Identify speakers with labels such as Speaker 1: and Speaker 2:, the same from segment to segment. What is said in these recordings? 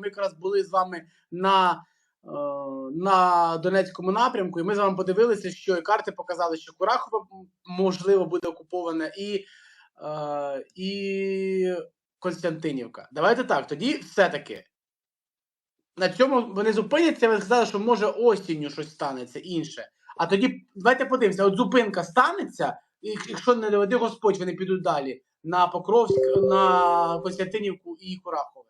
Speaker 1: ми якраз були з вами на, е, на Донецькому напрямку, і ми з вами подивилися, що і карти показали, що Курахове можливо буде окуповане, і, е, і Константинівка. Давайте так, тоді все-таки. На цьому вони зупиняться, ви сказали, що може осінню щось станеться інше. А тоді давайте подивимося, от зупинка станеться, і якщо не доведе Господь, вони підуть далі на Покровськ, на Костянтинівку і Курахове.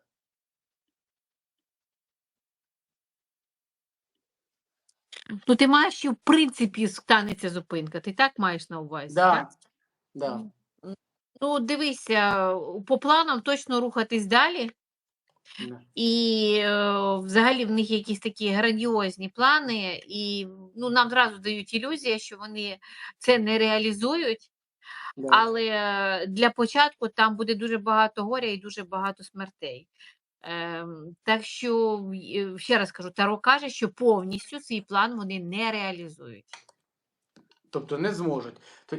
Speaker 2: Ну, ти маєш, що в принципі станеться зупинка. Ти так маєш на увазі?
Speaker 1: Да,
Speaker 2: так?
Speaker 1: да.
Speaker 2: Ну, дивися, по планам точно рухатись далі.
Speaker 1: да.
Speaker 2: І е, взагалі в них якісь такі грандіозні плани, і ну, нам зразу дають ілюзія, що вони це не реалізують.
Speaker 1: да.
Speaker 2: Але е, для початку там буде дуже багато горя і дуже багато смертей. Ем, так що, е, ще раз кажу, Таро каже, що повністю свій план вони не реалізують.
Speaker 1: Тобто не зможуть.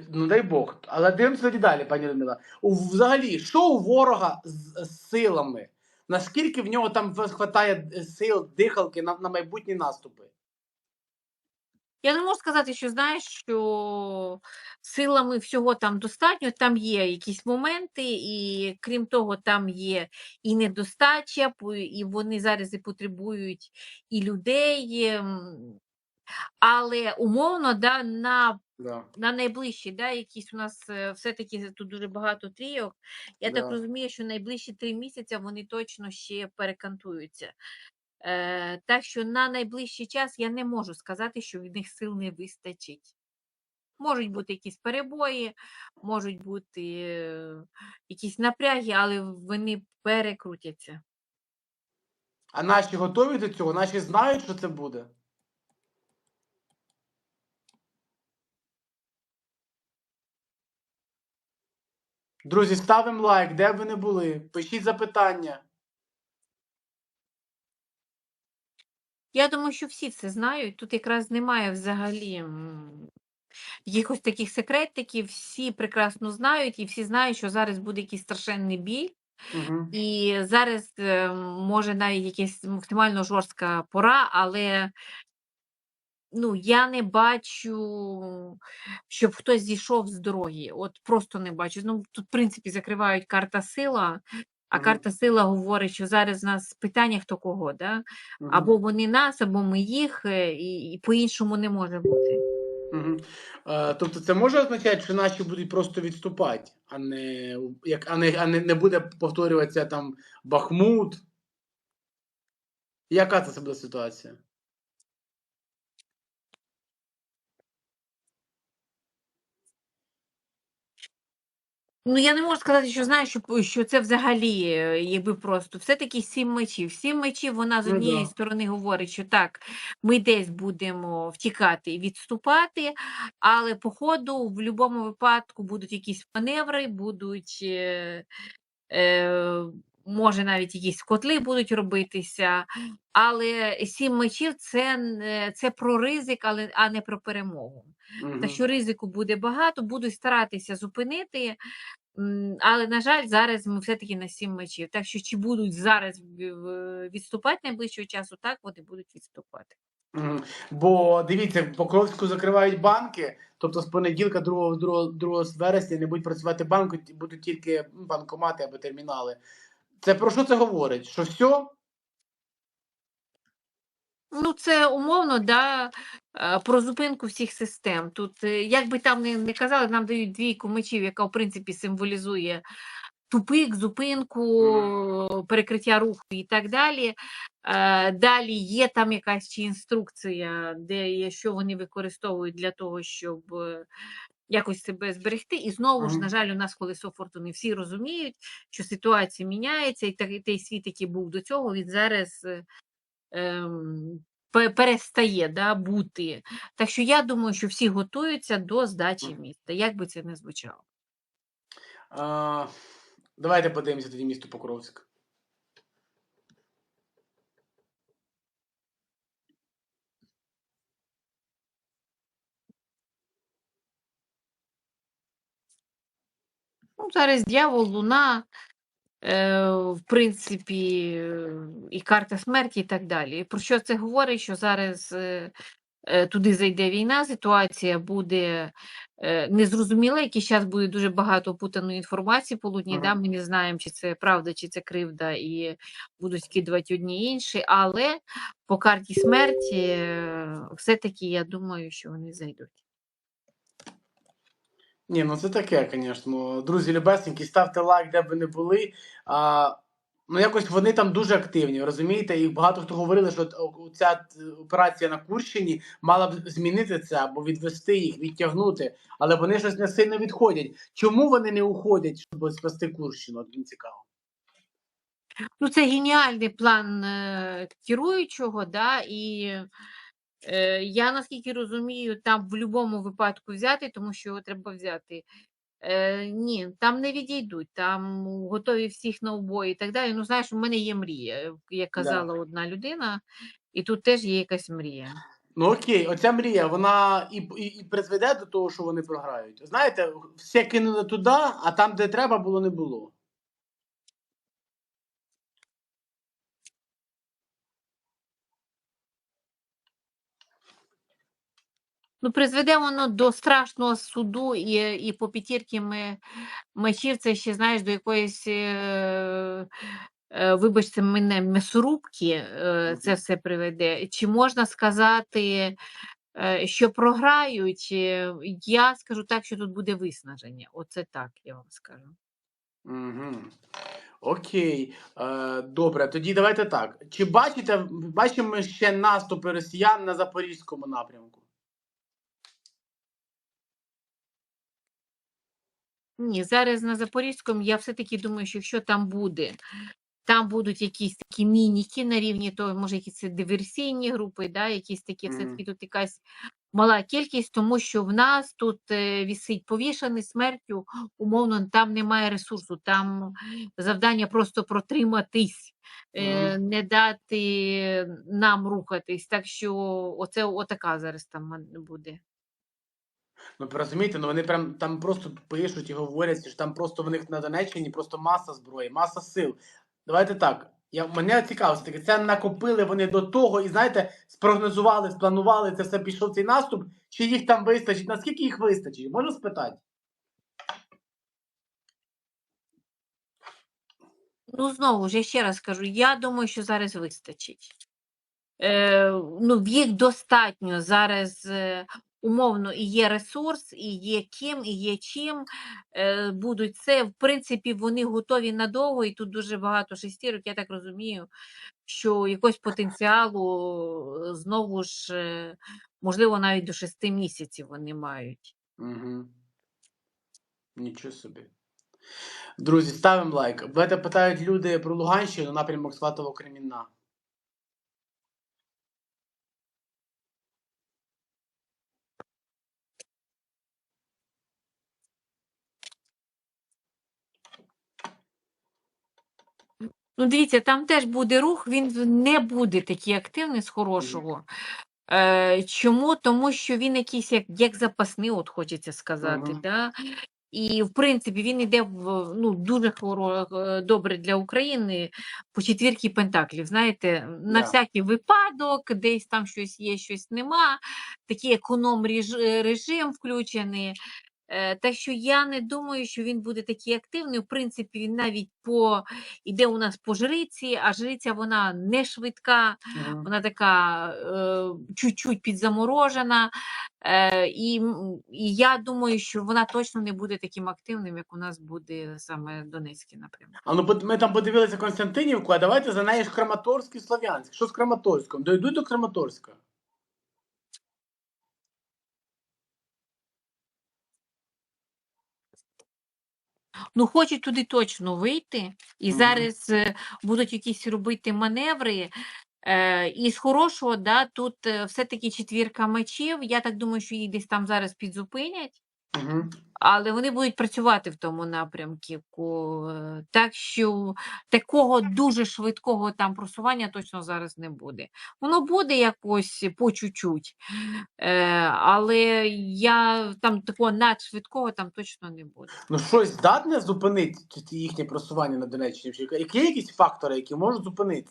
Speaker 1: Ну дай Бог. Але дивимося тоді далі, пані Людмила. Взагалі, що у ворога з, з силами? Наскільки в нього там вистачає сил, дихалки на, на майбутні наступи?
Speaker 2: Я не можу сказати, що знаєш, що силами всього там достатньо, там є якісь моменти, і крім того, там є і недостача, і вони зараз і потребують і людей. ем, Але умовно, да, на
Speaker 1: Да.
Speaker 2: на найближчі, да, якісь у нас е, все-таки тут дуже багато трійок. Я так розумію, що найближчі три місяці вони точно ще перекантуються. Е, так що на найближчий час я не можу сказати, що від них сил не вистачить. Можуть бути якісь перебої, можуть бути е, якісь напряги, але вони перекрутяться.
Speaker 1: А наші готові до цього? Наші знають, що це буде? Друзі, ставимо лайк, де б ви не були. Пишіть запитання.
Speaker 2: Я думаю, що всі це знають. Тут якраз немає взагалі якихось таких секретиків. Всі прекрасно знають, і всі знають, що зараз буде якийсь страшенний біль.
Speaker 1: Угу.
Speaker 2: І зараз е, може навіть якась максимально жорстка пора, але ну, я не бачу, щоб хтось зійшов з дороги. От просто не бачу. Ну, тут, в принципі, закривають карта сила, а карта сила говорить, що зараз у нас питання хто кого, да? або вони нас, або ми їх, е, і, і по-іншому не може бути.
Speaker 1: Угу. Е, тобто це може означати, що наші будуть просто відступати, а не, як, а не, а не, не буде повторюватися там Бахмут. Яка це буде ситуація?
Speaker 2: Ну, я не можу сказати, що знаю, що, що це взагалі е, якби просто все-таки сім мечів. Сім мечів вона з
Speaker 1: Ну
Speaker 2: однієї
Speaker 1: да.
Speaker 2: сторони говорить, що так, ми десь будемо втікати і відступати, але по ходу в будь-якому випадку будуть якісь маневри, будуть. Е, е, Може, навіть якісь котли будуть робитися, але сім мечів це, не- це про ризик, але а не про перемогу.
Speaker 1: Угу.
Speaker 2: Так що ризику буде багато, будуть старатися зупинити. Але, на жаль, зараз ми все-таки на сім мечів. Так що чи будуть зараз відступати найближчого часу, так вони будуть відступати.
Speaker 1: Бо дивіться, в Покровську закривають банки, тобто з понеділка, 2, 2, 2 вересня не будуть працювати банки, будуть тільки банкомати або термінали. Це про що це говорить? Що все?
Speaker 2: Ну, це умовно, да, е, про зупинку всіх систем. Тут, е, як би там не, не казали, нам дають двійку мечів, яка, в принципі, символізує тупик, зупинку, перекриття руху і так далі. Е, Далі є там якась чи інструкція, де є, що вони використовують для того, щоб якось себе зберегти. І знову ж, на жаль, у нас колесо фортуни всі розуміють, що ситуація міняється, і той світ, який був до цього, він зараз. е, ем, перестає да, бути. Так що я думаю, що всі готуються до здачі міста, як би це не звучало.
Speaker 1: А, давайте подивимося тоді місто Покровськ.
Speaker 2: Ну, зараз дьявол, луна, е, в принципі, і карта смерті, і так далі. Про що це говорить? Що зараз е, е, туди зайде війна, ситуація буде е, незрозуміла, який час буде дуже багато опутаної інформації по лудні.
Speaker 1: Ага.
Speaker 2: Да? Ми не знаємо, чи це правда, чи це кривда, і будуть скидувати одні і інші. Але по карті смерті е, все-таки я думаю, що вони зайдуть.
Speaker 1: Ні, ну це таке, звісно. Друзі, любесенькі, ставте лайк, де б ви не були. А, ну якось вони там дуже активні, розумієте? І багато хто говорили, що ця операція на Курщині мала б змінити це або відвести їх, відтягнути, але вони щось не сильно відходять. Чому вони не уходять, щоб спасти Курщину? От мені цікаво.
Speaker 2: Ну, це геніальний план е, керуючого, да, і я наскільки розумію, там в будь-якому випадку взяти, тому що його треба взяти. Е, ні, там не відійдуть, там готові всіх на обої і так далі. Ну, знаєш, у мене є мрія, як казала одна людина, і тут теж є якась мрія.
Speaker 1: Ну окей, оця мрія, вона і, і, і призведе до того, що вони програють. Знаєте, все кинули туди, а там, де треба було, не було.
Speaker 2: Ну, призведе воно до страшного суду і, і по п'ятірки ми, мечів, це ще, знаєш, до якоїсь, е, е, вибачте мене, м'ясорубки е, це все приведе. Чи можна сказати, е, що програють? Я скажу так, що тут буде виснаження. Оце так, я вам скажу.
Speaker 1: Угу. Окей, е, добре. Тоді давайте так. Чи бачите, бачимо ще наступи росіян на запорізькому напрямку?
Speaker 2: Ні, зараз на Запорізькому я все-таки думаю, що якщо там буде, там будуть якісь такі мініки на рівні того, може, якісь це диверсійні групи, да, якісь такі, все-таки тут якась мала кількість, тому що в нас тут е, вісить повішений смертю, умовно, там немає ресурсу, там завдання просто протриматись, е, не дати нам рухатись. Так що оце отака зараз там буде.
Speaker 1: Ну, розумієте, ну вони прям там просто пишуть і говорять, що там просто в них на Донеччині просто маса зброї, маса сил. Давайте так. Я, мене цікаво, все-таки це накопили вони до того, і знаєте, спрогнозували, спланували, це все пішов цей наступ, чи їх там вистачить? Наскільки їх вистачить? Можу спитати?
Speaker 2: Ну, знову ж, я ще раз кажу, я думаю, що зараз вистачить. Е, ну, їх достатньо зараз е, умовно і є ресурс, і є ким, і є чим. Е, будуть це. В принципі, вони готові надовго, і тут дуже багато шестірок, я так розумію, що якогось потенціалу е, знову ж, е, можливо, навіть до шести місяців вони мають.
Speaker 1: Угу. Нічого собі. Друзі, ставимо лайк. Мене питають люди про Луганщину, напрямок Сватово Кремінна.
Speaker 2: Ну, дивіться, там теж буде рух, він не буде такий активний з хорошого. Е, чому? Тому що він якийсь як, як запасний, от хочеться сказати.
Speaker 1: Мгм.
Speaker 2: Да? І, в принципі, він йде в ну, дуже хоро, е, добре для України по четвірки пентаклів. Знаєте, на
Speaker 1: Да.
Speaker 2: всякий випадок, десь там щось є, щось нема. Такий економ режим включений. Е, Так що я не думаю, що він буде такий активний. В принципі, він навіть по іде у нас по жриці, а жриця вона не швидка,
Speaker 1: Мгм.
Speaker 2: вона така е, чуть-чуть підзаморожена. Е, і, і я думаю, що вона точно не буде таким активним, як у нас буде саме Донецький напрямок.
Speaker 1: А ну ми там подивилися Константинівку, а давайте за нею ж Краматорськ і Слов'янськ. Що з Краматорськом? Дойдуть до Краматорська?
Speaker 2: Ну, хочуть туди точно вийти, і зараз е, будуть якісь робити маневри. Е, і з хорошого, да, тут е, все-таки четвірка мечів. Я так думаю, що її десь там зараз підзупинять.
Speaker 1: Угу.
Speaker 2: Але вони будуть працювати в тому напрямку. Е, Так що такого дуже швидкого там просування точно зараз не буде. Воно буде якось по чуть-чуть, е, але я там такого надшвидкого там точно не буде.
Speaker 1: Ну щось здатне зупинити їхнє просування на Донеччині? Чи які якісь фактори, які можуть зупинити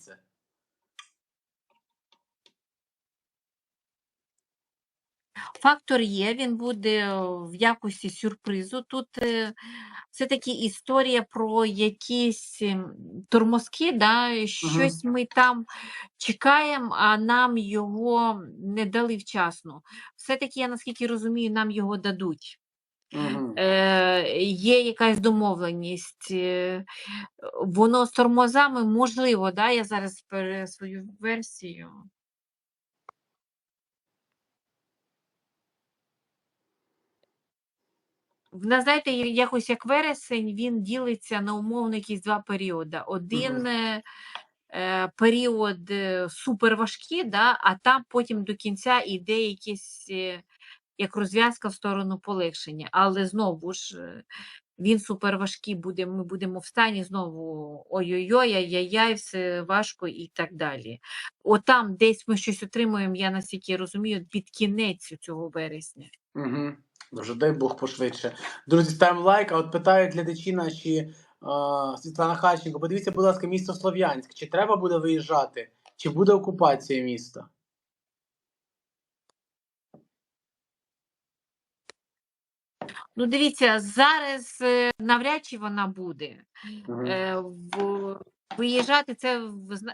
Speaker 2: Фактор є, він буде в якості сюрпризу. Тут е, це таки історія про якісь ем, тормозки, да, щось ми там чекаємо, а нам його не дали вчасно. Все-таки, я наскільки розумію, нам його дадуть.
Speaker 1: Угу.
Speaker 2: Е, є якась домовленість. Е, воно з тормозами можливо, да, я зараз свою версію. В нас, знаєте, якось як вересень, він ділиться на умовно якісь два періоди. Один е, період е, суперважкий, да, а там потім до кінця йде якийсь е, як розв'язка в сторону полегшення. Але знову ж він суперважкий буде, ми будемо в стані знову ой-ой-ой, ай-яй-яй, все важко і так далі. Отам десь ми щось отримуємо, я наскільки розумію, під кінець цього вересня.
Speaker 1: Угу. Дуже дай Бог пошвидше. Друзі, ставимо лайк. А от питають глядачі наші е, Світлана Хащенко, подивіться, будь ласка, місто Слов'янськ. Чи треба буде виїжджати? Чи буде окупація міста?
Speaker 2: Ну, дивіться, зараз е, навряд чи вона буде.
Speaker 1: Угу.
Speaker 2: Е, в- Виїжджати це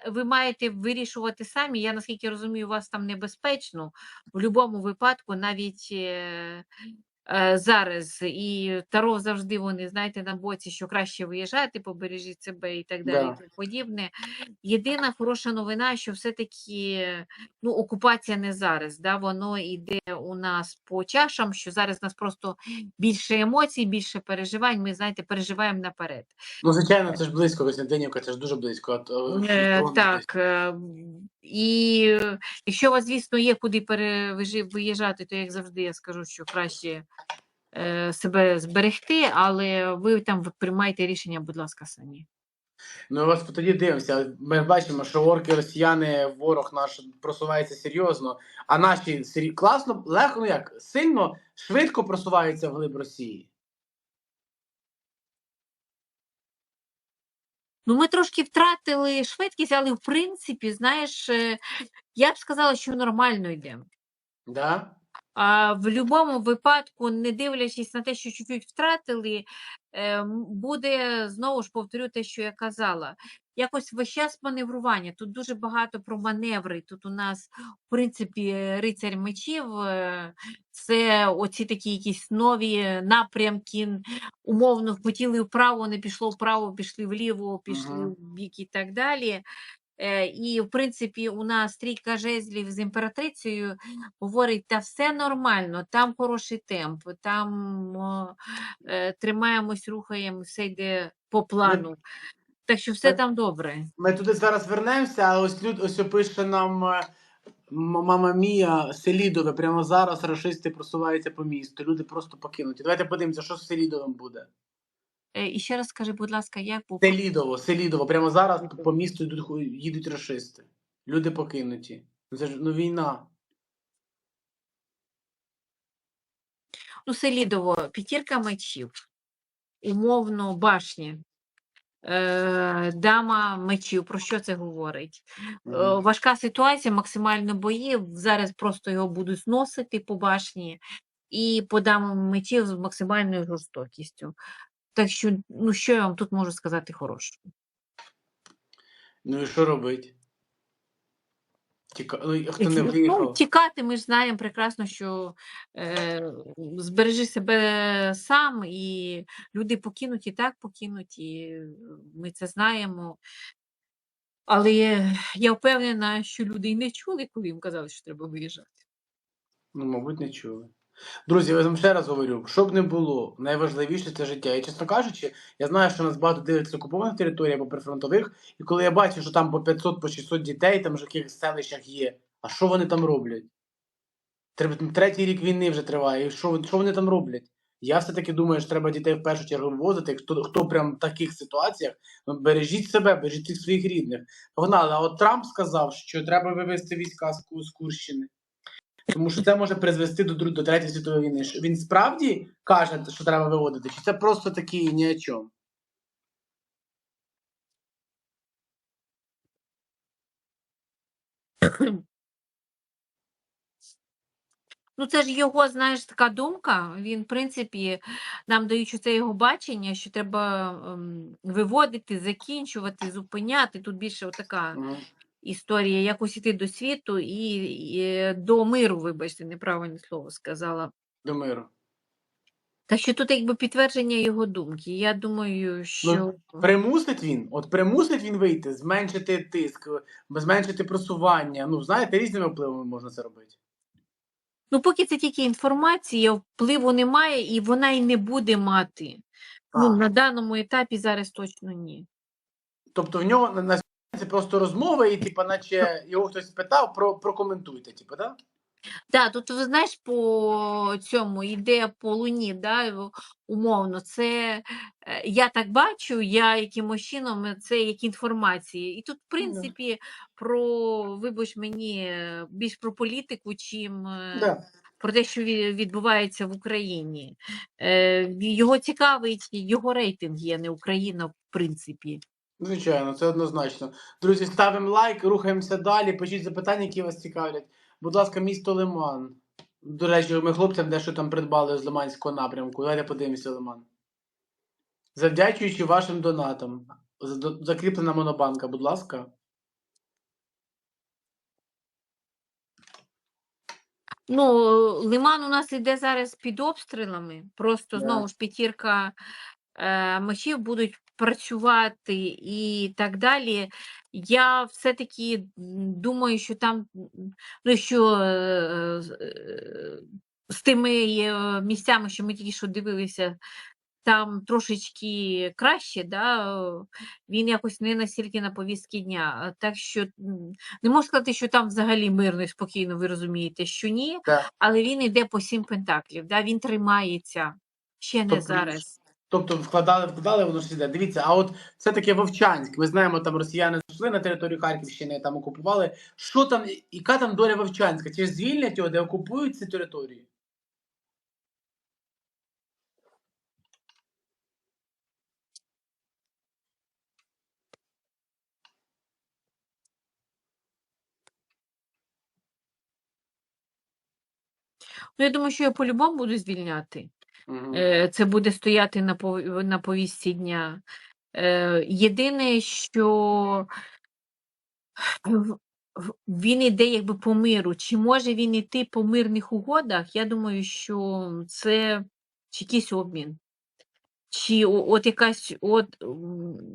Speaker 2: ви маєте вирішувати самі. Я наскільки розумію, у вас там небезпечно. В будь-якому випадку, навіть е, зараз і Таро завжди вони, знаєте, на боці, що краще виїжджати, побережіть себе і так далі,
Speaker 1: Да.
Speaker 2: і тому подібне. Єдина хороша новина, що все-таки ну, окупація не зараз. Да? Воно йде у нас по чашам, що зараз у нас просто більше емоцій, більше переживань. Ми, знаєте, переживаємо наперед.
Speaker 1: Ну, звичайно, це ж близько, Костянтинівка, це ж дуже близько. От, е,
Speaker 2: Е, Так. е, І е, якщо у вас, звісно, є куди перевижи- виїжджати, то як завжди я скажу, що краще е, себе зберегти, але ви там приймайте рішення, будь ласка, самі.
Speaker 1: Ну, ось тоді дивимося. Ми бачимо, що орки, росіяни, ворог наш просувається серйозно, а наші сері... класно, легко, ну як, сильно, швидко просуваються вглиб Росії.
Speaker 2: Ну, ми трошки втратили швидкість, але в принципі, знаєш, е, я б сказала, що нормально йдемо.
Speaker 1: Да?
Speaker 2: А в будь-якому випадку, не дивлячись на те, що чуть-чуть втратили, е, буде знову ж повторю те, що я казала. Якось весь час маневрування. Тут дуже багато про маневри. Тут у нас, в принципі, рицарь мечів е, це оці такі якісь нові напрямки. Умовно хотіли вправо, не пішло вправо, пішли вліво, пішли в бік і так далі. Е, І, в принципі, у нас трійка жезлів з імператрицею говорить, та все нормально, там хороший темп, там е, тримаємось, рухаємо, все йде по плану. Так що все
Speaker 1: Так.
Speaker 2: там добре.
Speaker 1: Ми туди зараз вернемося, а ось люд ось пише нам е, мама Мія Селідове. Прямо зараз рашисти просуваються по місту. Люди просто покинуті. Давайте подивимося, що з Селідовим буде.
Speaker 2: Е, І ще раз скажи, будь ласка, як був
Speaker 1: Селідово, Селідово. Прямо зараз по- місту йдуть, їдуть рашисти. Люди покинуті. Ну, Це ж ну, війна.
Speaker 2: ну, Селідово, п'ятірка мечів, умовно башні. Е, Дама мечів, про що це говорить?
Speaker 1: Мгм.
Speaker 2: Важка ситуація, максимально бої. Зараз просто його будуть зносити по башні і по дамам мечів з максимальною жорстокістю. Так що, ну що я вам тут можу сказати хорошого?
Speaker 1: Ну і що робить? Тіка... Ну, хто не
Speaker 2: Ну,
Speaker 1: виїхав?
Speaker 2: тікати, ми ж знаємо прекрасно, що е, збережи себе сам, і люди покинуті, так покинуті, ми це знаємо. Але я впевнена, що люди й не чули, коли їм казали, що треба виїжджати.
Speaker 1: Ну, мабуть, не чули. Друзі, я вам ще раз говорю, що б не було, найважливіше це життя. І чесно кажучи, я знаю, що нас багато дивиться окупованих територій або прифронтових, і коли я бачу, що там по 500, по 600 дітей, там вже в якихось селищах є, а що вони там роблять? Третій рік війни вже триває, і що, що вони там роблять? Я все-таки думаю, що треба дітей в першу чергу вивозити. Хто, хто прям в таких ситуаціях, ну, бережіть себе, бережіть своїх рідних. Погнали, а от Трамп сказав, що треба вивезти війська з Курщини. Тому що це може призвести до, до Третьої світової війни. Що Він справді каже, що треба виводити, чи це просто такі ні о чому?
Speaker 2: Ну, це ж його, знаєш, така думка. Він, в принципі, нам що це його бачення, що треба ем, виводити, закінчувати, зупиняти. Тут більше така
Speaker 1: Мгм.
Speaker 2: Історія, якось іти до світу і, і до миру, вибачте, неправильне слово сказала.
Speaker 1: До миру.
Speaker 2: Так що тут якби підтвердження його думки. Я думаю, що
Speaker 1: Примусить він, от примусить він вийти, зменшити тиск, зменшити просування. Ну, знаєте, різними впливами можна це робити.
Speaker 2: ну, поки це тільки інформація, впливу немає, і вона й не буде мати. Ну, на даному етапі зараз точно ні.
Speaker 1: Тобто в нього на це просто розмова, і типу, наче його хтось питав, про, прокоментуйте, типу, так?
Speaker 2: Да, тут ви знаєш, по цьому ідея по луні, да, умовно, це е, я так бачу, я якимось чином це як інформація. І тут, в
Speaker 1: да.
Speaker 2: принципі, про, вибач мені, більш про політику, чим е,
Speaker 1: Да.
Speaker 2: про те, що відбувається в Україні. Е, Його цікавить, його рейтинг є, не Україна, в принципі.
Speaker 1: Звичайно, це однозначно. Друзі, ставимо лайк, рухаємося далі. Пишіть запитання, які вас цікавлять. Будь ласка, місто Лиман. До речі, ми хлопцям дещо там придбали з Лиманського напрямку. Давайте подивимося Лиман. Завдячуючи вашим донатам. Закріплена монобанка, будь ласка.
Speaker 2: Ну, Лиман у нас іде зараз під обстрілами. Просто знову ж п'ятірка е, мечів будуть працювати і так далі. Я все-таки думаю, що там, ну що е, з- тими місцями, що ми тільки що дивилися, там трошечки краще, да? е, він якось не настільки на повістки дня. Так що не можу сказати, що там взагалі мирно і спокійно, ви розумієте, що ні,
Speaker 1: Так.
Speaker 2: але він йде по сім пентаклів, да? він тримається ще не
Speaker 1: Тобто,
Speaker 2: зараз.
Speaker 1: Тобто вкладали, вкладали, воно ж іде. Дивіться, а от все-таки Вовчанськ. Ми знаємо, там росіяни зайшли на територію Харківщини, там окупували. Що там, яка там доля Вовчанська? Чи звільнять його, де окупують ці території?
Speaker 2: Ну, я думаю, що його по-любому будуть звільняти.
Speaker 1: Угу.
Speaker 2: Це буде стояти на на повістці дня. Е, Єдине, що він іде якби по миру. Чи може він іти по мирних угодах? Я думаю, що це чи якийсь обмін. Чи от якась, от,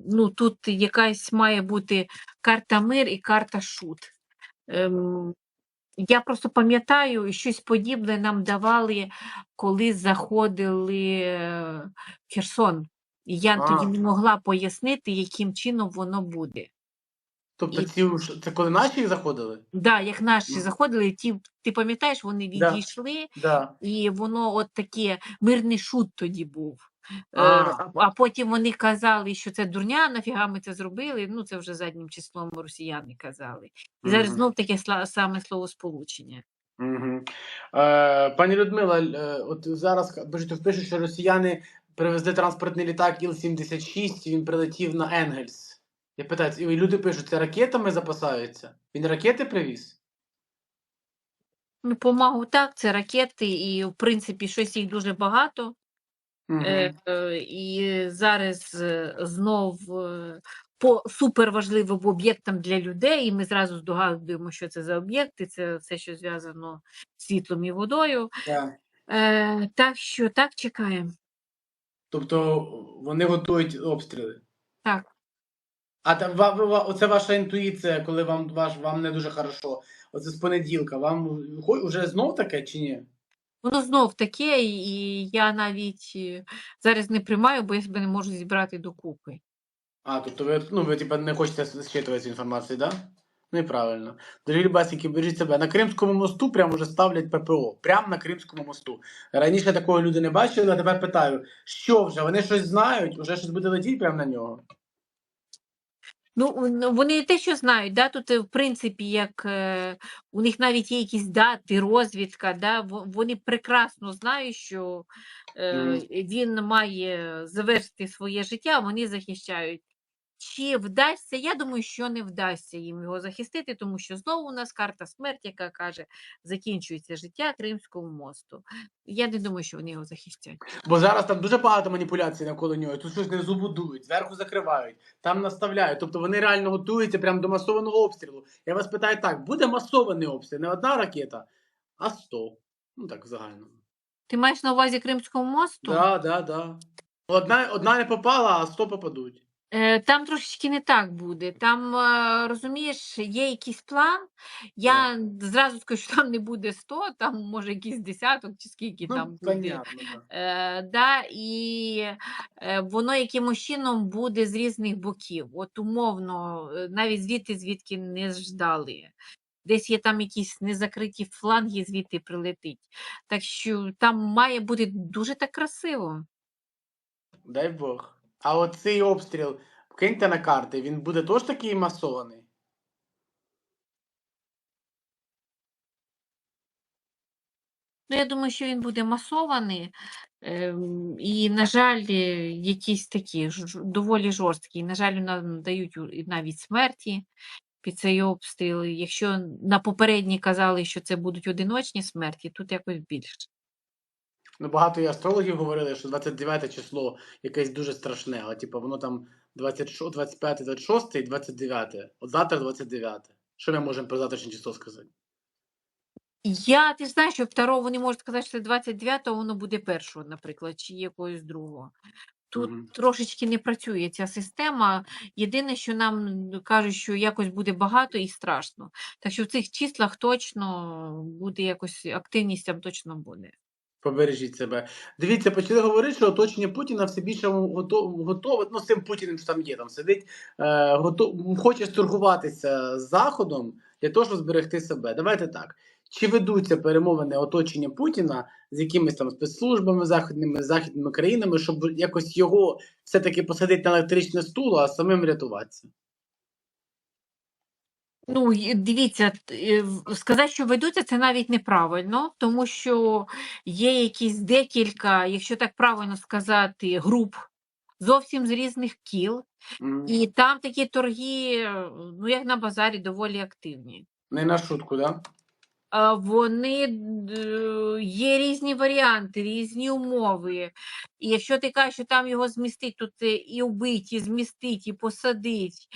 Speaker 2: ну тут якась має бути карта мир і карта шут. Ем, я просто пам'ятаю, щось подібне нам давали, коли заходили е, в Херсон. І я
Speaker 1: А.
Speaker 2: тоді не могла пояснити, яким чином воно буде.
Speaker 1: Тобто
Speaker 2: і-
Speaker 1: ці уж- це коли наші заходили?
Speaker 2: Да, як наші
Speaker 1: Мгм.
Speaker 2: заходили, ті, ти пам'ятаєш, вони
Speaker 1: Да.
Speaker 2: відійшли,
Speaker 1: Да.
Speaker 2: і воно от таке мирний шут тоді був. Е,
Speaker 1: А.
Speaker 2: Потім вони казали, що це дурня, нафіга ми це зробили. Ну, це вже заднім числом росіяни казали. І зараз
Speaker 1: Мгм.
Speaker 2: знов таке саме словосполучення.
Speaker 1: Угу. Е, пані Людмила, е, от зараз пишуть, що росіяни привезли транспортний літак Іл-76, він прилетів на Енгельс. Я питаю, і люди пишуть, це ракетами запасаються? Він ракети привіз?
Speaker 2: Ну, помагу так, це ракети, і в принципі щось їх дуже багато. Е, е, і зараз е, знов по суперважливим об'єктам для людей, і ми зразу здогадуємо, що це за об'єкти, це все, що зв'язано з світлом і водою. Е, так що так чекаємо.
Speaker 1: Тобто вони готують обстріли.
Speaker 2: Так.
Speaker 1: А там оце ваша інтуїція, коли вам ваш вам не дуже хорошо. Оце з понеділка. Вам вже знов таке чи ні?
Speaker 2: Воно знов таке, і я навіть е, зараз не приймаю, бо я себе не можу зібрати докупи.
Speaker 1: А, тобто ви, ну, ви типа не хочете зчитувати інформацію, так? Да? Неправильно. Дорогі любасники, бережіть себе. На Кримському мосту прямо вже ставлять ППО. Прямо на Кримському мосту. Раніше такого люди не бачили, а тепер питаю, що вже? Вони щось знають, вже щось буде летіти прямо на нього.
Speaker 2: Ну, вони вони те, що знають, да, тут, е, в принципі, як е, у них навіть є якісь дати, розвідка, да, вони прекрасно знають, що е, він має завершити своє життя, вони захищають. Чи вдасться? Я думаю, що не вдасться їм його захистити, тому що знову у нас карта смерті, яка каже, закінчується життя Кримського мосту. Я не думаю, що вони його захистять.
Speaker 1: Бо зараз там дуже багато маніпуляцій навколо нього. Тут щось не будують, зверху закривають, там наставляють. Тобто вони реально готуються прямо до масованого обстрілу. Я вас питаю так: буде масований обстріл, не одна ракета, а сто. Ну так, в загальному.
Speaker 2: Ти маєш на увазі Кримського мосту?
Speaker 1: Да, да, да. Одна, одна не попала, а сто попадуть.
Speaker 2: Е, Там трошечки не так буде. Там, е, розумієш, є якийсь план. Я зразу скажу, що там не буде 100, там може якийсь десяток чи скільки там
Speaker 1: Ну,
Speaker 2: буде.
Speaker 1: да.
Speaker 2: Е, да, і е, воно якимось чином буде з різних боків. От умовно, навіть звідти, звідки не ждали. Десь є там якісь незакриті фланги, звідти прилетить. Так що там має бути дуже так красиво.
Speaker 1: Дай Бог. А от цей обстріл, киньте на карти, він буде теж такий масований.
Speaker 2: Ну, я думаю, що він буде масований. ем, І, на жаль, е, якісь такі доволі жорсткі. На жаль, нам дають навіть смерті під цей обстріл. Якщо на попередній казали, що це будуть одиночні смерті, тут якось більше.
Speaker 1: Ну, багато і астрологів говорили, що 29 число якесь дуже страшне, але типу воно там 26, 25, 26 і 29. От завтра 29. Що ми можемо про завтрашнє число сказати?
Speaker 2: Я, ти знаєш, що второго вони можуть сказати, що це 29-го, воно буде першого, наприклад, чи якогось другого. Тут
Speaker 1: Мгм.
Speaker 2: трошечки не працює ця система. Єдине, що нам кажуть, що якось буде багато і страшно. Так що в цих числах точно буде якось активність там точно буде.
Speaker 1: Побережіть себе. Дивіться, почали говорити, що оточення Путіна все більше готове, готове ну, з цим Путіним, що там є, там сидить, е, готов, хоче торгуватися з Заходом для того, щоб зберегти себе. Давайте так. Чи ведуться перемовини оточення Путіна з якимись там спецслужбами західними, західними країнами, щоб якось його все-таки посадити на електричне стуло, а самим врятуватися?
Speaker 2: Ну, й- дивіться, т- е, в- сказати, що ведуться, це навіть неправильно, тому що є якісь декілька, якщо так правильно сказати, груп зовсім з різних кіл,
Speaker 1: М.
Speaker 2: і там такі торги, е, ну як на базарі, доволі активні.
Speaker 1: Не на шутку, да?
Speaker 2: Вони є різні варіанти, різні умови. І якщо ти кажеш, що там його змістить, то це і вбить, і змістить, і посадить.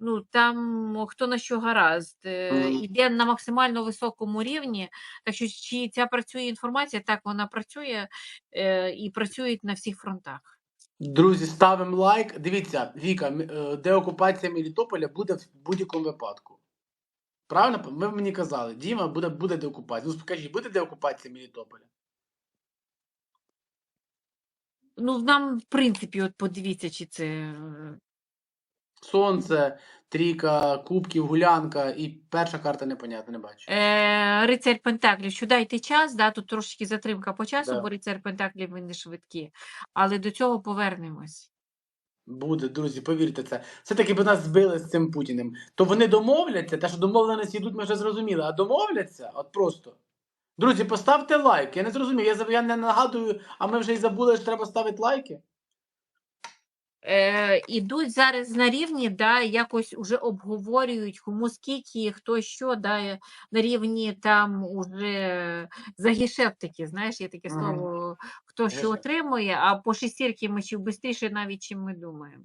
Speaker 2: Ну там хто на що гаразд. Е, Іде на максимально високому рівні. Так що чи ця працює інформація, так вона працює е, і працює на всіх фронтах.
Speaker 1: Друзі, ставимо лайк. Дивіться, Віка, е, деокупація Мелітополя буде в будь-якому випадку. Правильно? Ви мені казали, Діма, буде, буде деокупація. Ну скажіть, буде деокупація Мелітополя?
Speaker 2: Ну нам, в принципі, от подивіться, чи це. е,
Speaker 1: Сонце, трійка, кубків, гулянка і перша карта непонятна, не бачу.
Speaker 2: Е, Рицарь Пентаклів, що дайте час, да, тут трошки затримка по часу,
Speaker 1: Да.
Speaker 2: бо рицарь Пентаклів він не швидкі. Але до цього повернемось.
Speaker 1: Буде, друзі, повірте це. Все-таки б нас збили з цим Путіним. То вони домовляться, те, що домовленості йдуть, ми вже зрозуміли. А домовляться? От просто. Друзі, поставте лайк. Я не зрозумів. Я, я не нагадую, а ми вже й забули, що треба ставити лайки.
Speaker 2: Е, ідуть зараз на рівні, да, якось уже обговорюють, кому скільки, хто що, да, е, на рівні там уже загішептики, знаєш, є таке слово, хто що отримує, а по шестірки мечів швидше навіть, чим ми думаємо.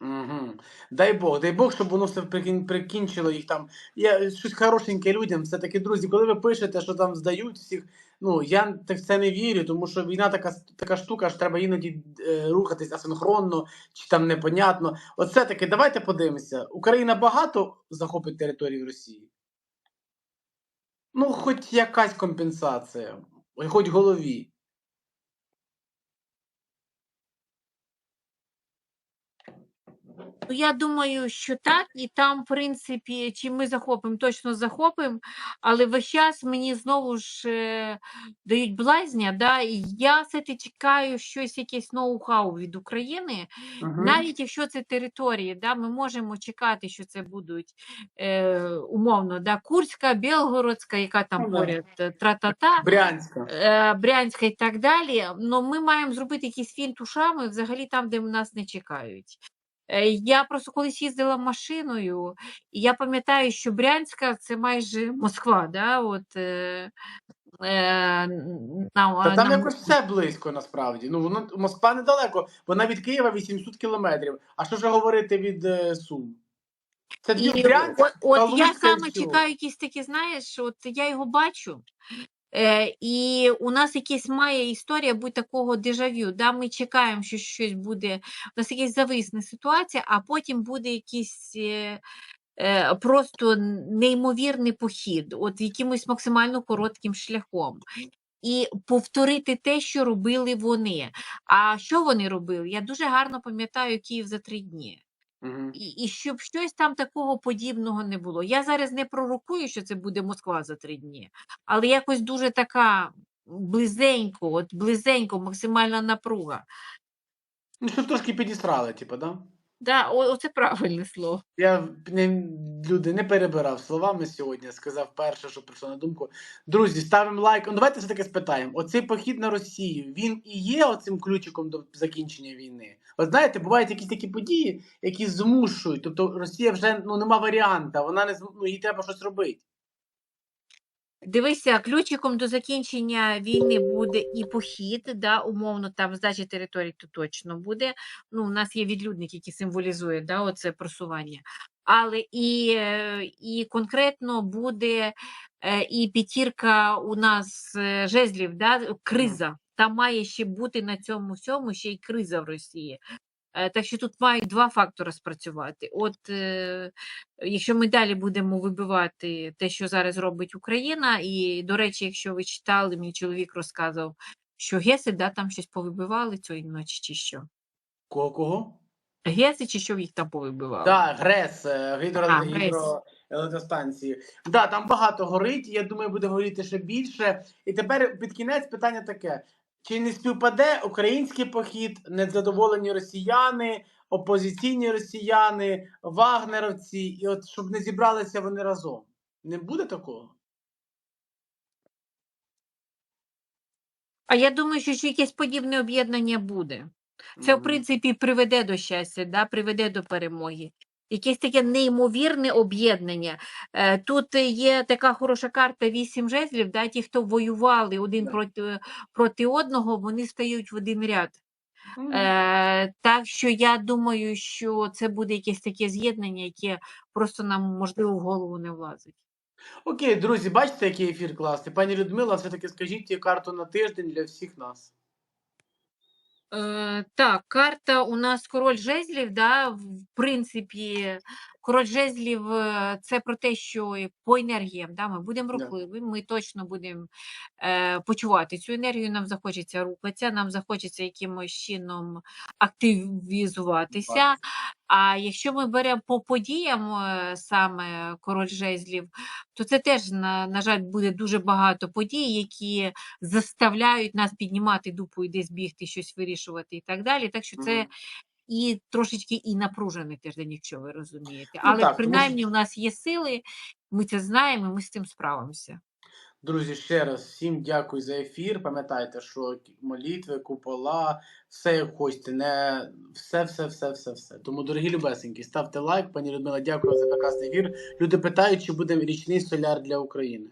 Speaker 1: Угу. Дай Бог, дай Бог, щоб воно все прикін- прикінчило їх там. Я щось хорошеньке людям. Все-таки, друзі, коли ви пишете, що там здають всіх, ну я так в це не вірю, тому що війна така, така штука, що треба іноді е, рухатись асинхронно чи там непонятно. От все-таки давайте подивимося. Україна багато захопить території Росії. Ну, хоч якась компенсація, хоч голові.
Speaker 2: Я думаю, що так, і там, в принципі, чи ми захопимо, точно захопимо, але весь час мені знову ж е, дають блазня, да, і я все-таки чекаю щось, якесь ноу-хау від України,
Speaker 1: Мгм.
Speaker 2: навіть якщо це території, да, ми можемо чекати, що це будуть е, умовно, да, Курська, Білгородська, яка там
Speaker 1: Ну,
Speaker 2: поряд, е, тра-та-та.
Speaker 1: Брянська.
Speaker 2: е, Брянська і так далі. Ну, ми маємо зробити якийсь фінт ушами взагалі там, де нас не чекають. Е, Я просто колись їздила машиною, і я пам'ятаю, що Брянська це майже Москва, да? От, е, е, на,
Speaker 1: Та там
Speaker 2: на-
Speaker 1: якось все близько насправді. Ну, воно Москва недалеко, вона від Києва 800 кілометрів. А що ж говорити від е, Сум? Це
Speaker 2: І
Speaker 1: Брянськ,
Speaker 2: от, от я саме чекаю якісь такі, знаєш, от я його бачу. І у нас якась має історія бути такого дежавю. Да? Ми чекаємо, що щось буде, у нас якась зависна ситуація, а потім буде якийсь е, е, просто неймовірний похід, от якимось максимально коротким шляхом. І повторити те, що робили вони. А що вони робили? Я дуже гарно пам'ятаю Київ за три дні. І, і щоб щось там такого подібного не було. Я зараз не пророкую, що це буде Москва за три дні, але якось дуже така близенько, от близенько, максимальна напруга.
Speaker 1: Ну, щоб трошки підістрали, типу, да?
Speaker 2: Да, оце правильне слово.
Speaker 1: Я не, люди не перебирав словами сьогодні, сказав перше, що прийшло на думку. Друзі, ставимо лайк. Ну, давайте все-таки спитаємо: оцей похід на Росію, він і є оцим ключиком до закінчення війни. От знаєте, бувають якісь такі події, які змушують. Тобто Росія вже ну нема варіанта, вона не ну, їй треба щось робити.
Speaker 2: Дивися, ключиком до закінчення війни буде і похід, да, умовно, там здача територій то точно буде. Ну, у нас є відлюдник, який символізує да, оце просування. Але і, е, і конкретно буде е, і п'ятірка у нас е, жезлів, да, криза. Там має ще бути на цьому всьому ще й криза в Росії. Е, Так що тут мають два фактори спрацювати. От е, якщо ми далі будемо вибивати те, що зараз робить Україна, і, до речі, якщо ви читали, мій чоловік розказував, що Геси да, там щось повибивали цієї ночі, чи що?
Speaker 1: Кого кого?
Speaker 2: Геси, чи що їх там повибивали?
Speaker 1: Так, ГРЕС, е, гідро,
Speaker 2: А, ГРЕС.
Speaker 1: гідроелектростанції. Да, там багато горить, я думаю, буде горіти ще більше. І тепер під кінець питання таке: чи не співпаде український похід, незадоволені росіяни, опозиційні росіяни, вагнеровці, і от щоб не зібралися вони разом? Не буде такого?
Speaker 2: А я думаю, що якесь подібне об'єднання буде. Це, в принципі, приведе до щастя, да, приведе до перемоги. Якесь таке неймовірне об'єднання. Е, Тут є така хороша карта вісім жезлів, да, ті, хто воювали один проти, проти одного, вони стають в один ряд.
Speaker 1: Мгм.
Speaker 2: Е, так що я думаю, що це буде якесь таке з'єднання, яке просто нам, можливо, в голову не влазить.
Speaker 1: Окей, друзі, бачите, який ефір класний. Пані Людмила, все-таки скажіть карту на тиждень для всіх нас.
Speaker 2: Е, так, карта у нас король жезлів, да, в принципі, король жезлів е, це про те, що по енергіям да, ми будемо рухливі, ми точно будемо е, почувати цю енергію, нам захочеться рухатися, нам захочеться якимось чином активізуватися. А якщо ми беремо по подіям е, саме король жезлів, то це теж, на, на жаль, буде дуже багато подій, які заставляють нас піднімати дупу і десь бігти, щось вирішувати і так далі. Так що це. І трошечки і напружений тиждень, якщо ви розумієте.
Speaker 1: Ну
Speaker 2: Але
Speaker 1: так, тому
Speaker 2: принаймні у нас є сили, ми це знаємо, ми з цим справимося.
Speaker 1: Друзі, ще раз всім дякую за ефір. Пам'ятайте, що молитви, купола, все як хочете, не все, все, все, все, все. Тому, дорогі любесенькі, ставте лайк. Пані Людмила, дякую за прекрасний ефір. Люди питають, чи буде річний соляр для України.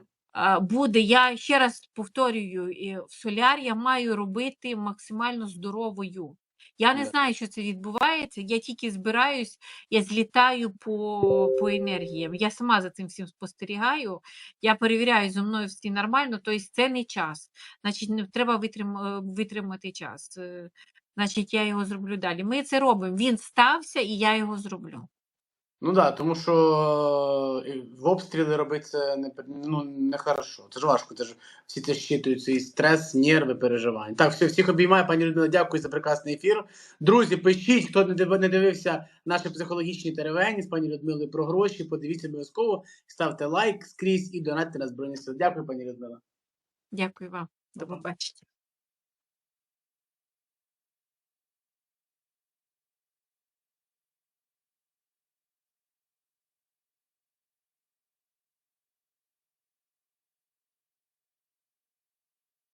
Speaker 2: Буде, я ще раз повторюю, в соляр я маю робити максимально здоровою. Я не знаю, що це відбувається. Я тільки збираюсь, я злітаю по, по енергіям. Я сама за цим всім спостерігаю. Я перевіряю, зі мною все нормально, тобто це не час. Значить, треба витрим, е, витримати час. Е, Значить, я його зроблю далі. Ми це робимо. Він стався, і я його зроблю.
Speaker 1: Ну да, тому що е, в обстріли робити це не ну, не хорошо. Це ж важко. Це ж всі це щитуються і стрес, нерви, переживання. Так, все, всіх обіймаю, пані Людмила, дякую за прекрасний ефір. Друзі, пишіть, хто не не дивився наші психологічні теревені з пані Людмилою про гроші. Подивіться обов'язково, ставте лайк скрізь і донатьте на збройні сили. Дякую, пані Людмила.
Speaker 2: Дякую вам. До побачення.